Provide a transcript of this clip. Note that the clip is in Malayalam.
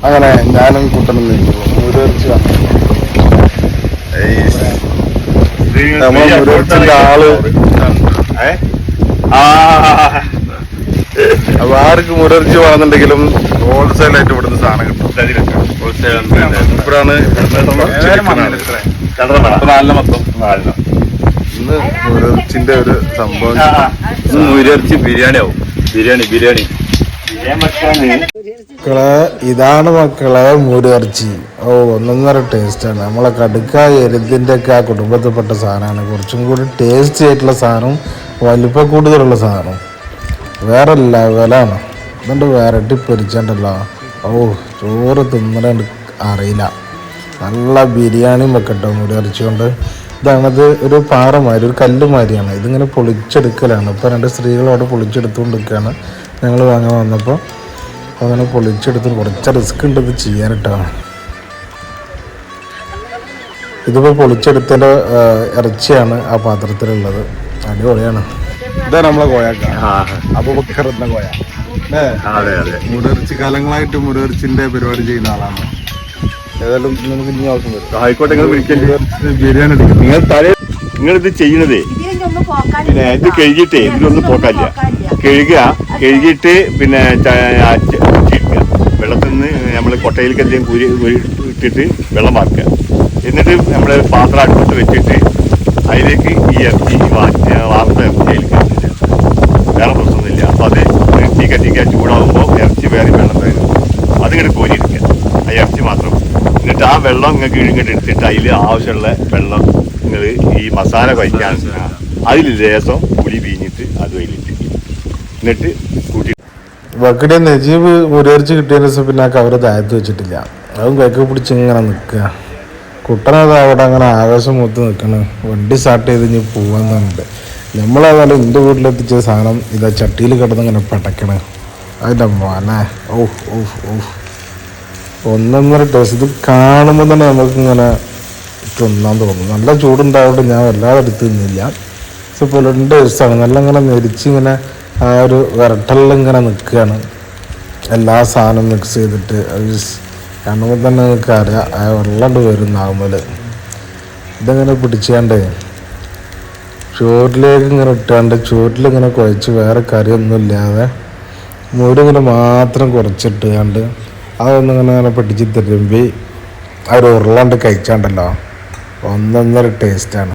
അങ്ങനെ ഞാനും കൂട്ടണം മുരർച്ചിന്റെ ആൾ അപ്പൊ ആർക്ക് മുരർച്ച വേണമെന്നുണ്ടെങ്കിലും ഹോൾസെയിൽ ആയിട്ട് ഇവിടുന്ന് സാധനം കിട്ടും. ഇവിടാണ് നാലിന് മൊത്തം. നാലിന് ഇന്ന് മുരർച്ചിന്റെ ഒരു സംഭവം നൂരിറച്ചി ബിരിയാണി ആവും ബിരിയാണി ബിരിയാണി മക്കളെ ഇതാണ് മക്കളെ മൂരിറച്ചി ഓ ഒന്നൊന്നര ടേസ്റ്റാണ് നമ്മളെ കടുക്ക എരുതിന്റെ ഒക്കെ ആ കുടുംബത്തിൽപ്പെട്ട സാധനമാണ്. കുറച്ചും കൂടി ടേസ്റ്റി ആയിട്ടുള്ള സാധനവും വലിപ്പ കൂടുതലുള്ള സാധനവും. വേറെ ലെവലാണ് ഇതുകൊണ്ട് വെറൈറ്റി പൊരിച്ചണ്ടല്ലോ ഓ ചോറ് തിന്നണ അറിയില്ല. നല്ല ബിരിയാണിയും വെക്കട്ടോ മുരിറച്ചി കൊണ്ട്. ഇതാണത് ഒരു പാറമാതിരി ഒരു കല്ലുമാതിരിയാണ് ഇതിങ്ങനെ പൊളിച്ചെടുക്കലാണ്. ഇപ്പോൾ രണ്ട് സ്ത്രീകളോട് പൊളിച്ചെടുത്തുകൊണ്ടിരിക്കുകയാണ്. ഞങ്ങൾ വാങ്ങാൻ വന്നപ്പോൾ അങ്ങനെ പൊളിച്ചെടുത്ത് കുറച്ച് റിസ്ക് ഉണ്ട് ഇത് ചെയ്യാനിട്ടാണ് ഇതിപ്പോൾ പൊളിച്ചെടുത്തതിന്റെ ഇറച്ചിയാണ് ആ പാത്രത്തിലുള്ളത്. അടിപൊളിയാണ്. ഇതാണ് നമ്മളെ കോയാക്ക കോയ. അല്ലേ? അതെ അതെ. മുരർച്ചി കാലങ്ങളായിട്ട് മുരർച്ചിന്റെ പരിപാടി ചെയ്യുന്ന ആളാണ്. ഏതായാലും നമുക്ക് ഇനി ആവശ്യം വരും. ആയിക്കോട്ടെ നിങ്ങൾ ബിരിയാണി എടുക്കും നിങ്ങൾ തലേ നിങ്ങൾ ഇത് ചെയ്യുന്നതേ? പിന്നെ ഇത് കഴുകിയിട്ടേ ഇതിലൊന്നും പോക്കാല്ല കഴുകുക കഴുകിയിട്ട് പിന്നെ ച- ആ വെള്ളത്തിൽ നിന്ന് നമ്മൾ കൊട്ടയിലേക്ക് എന്തെങ്കിലും കുരി ഇട്ടിട്ട് വെള്ളം വാർക്കുക. എന്നിട്ട് നമ്മൾ പാത്രം അടുപ്പത്ത് വെച്ചിട്ട് അതിലേക്ക് ഈ ഇറച്ചി വാർത്ത വാർത്ത ഇറച്ചി ഇടുക. വേറെ പ്രശ്നമൊന്നുമില്ല. അപ്പം അത് തീ കത്തിക്കുക ചൂടാകുമ്പോൾ ഇറച്ചി വേറെ വെള്ളം വരും. അതിങ്ങോട്ട് കോരിയെടുക്കുക. ആ ഇറച്ചി മാത്രം. എന്നിട്ട് ആ വെള്ളം നിങ്ങൾക്ക് ഇങ്ങോട്ട് എടുത്തിട്ട് അതിൽ ആവശ്യമുള്ള വെള്ളം നിങ്ങൾ ഈ മസാല കഴിക്കാൻ അതിൽ ലേസം പുളി പിഴിഞ്ഞിട്ട് അത് അതിലിട്ട് എന്നിട്ട് കൂട്ടി വക്കടെ നജീബ് ഒരേർച്ച് കിട്ടിയതിന് ദിവസം പിന്നെ ആ കവറ് താഴത്ത് വെച്ചിട്ടില്ല. അതും കൈക്ക് പിടിച്ച് ഇങ്ങനെ നിൽക്കുക കുട്ടനത് അവിടെ അങ്ങനെ ആകാശം മൂത്ത് നിൽക്കണ് വണ്ടി സ്റ്റാർട്ട് ചെയ്ത് ഇനി പോവാന്നുണ്ട് നമ്മളേതായാലും എന്റെ വീട്ടിലെത്തിച്ച സാധനം ഇതാ ചട്ടിയിൽ കിടന്ന് ഇങ്ങനെ പടക്കണ്. അതിന്റെ മോനെ. ഓഹ് ഓ ഓ ഒന്നൊന്നര ടേസ്റ്റ് ഇത് കാണുമ്പോൾ തന്നെ നമുക്കിങ്ങനെ തിന്നാൻ തോന്നും. നല്ല ചൂടുണ്ടായതുകൊണ്ട് ഞാൻ വല്ലാതെ എടുത്ത് തിന്നില്ല. പക്ഷെ പുലന്റെ ടേസ്റ്റാണ് നല്ല ഇങ്ങനെ മെരിച്ചിങ്ങനെ ആ ഒരു വിരട്ടലിൽ ഇങ്ങനെ നിൽക്കുകയാണ്. എല്ലാ സാധനവും മിക്സ് ചെയ്തിട്ട്. കാണുമ്പോൾ തന്നെ നിങ്ങൾക്ക് അറിയാം. ആ വെള്ളമുണ്ട് വരും നാമൽ ഇതെങ്ങനെ പിടിച്ചാണ്ട് ചോറിലേക്ക് ഇങ്ങനെ ഇട്ടാണ്ട് ചോറിലിങ്ങനെ കുഴച്ച് വേറെ കറിയൊന്നും ഇല്ലാതെ മുരിങ്ങനെ മാത്രം കുറച്ചിട്ടുകൊണ്ട് അതൊന്നിങ്ങനെ ഇങ്ങനെ പിടിച്ച് തരുമ്പി അവർ ഉരുളാണ്ട് കഴിച്ചാണ്ടല്ലോ. ഒന്നൊന്നര ടേസ്റ്റാണ്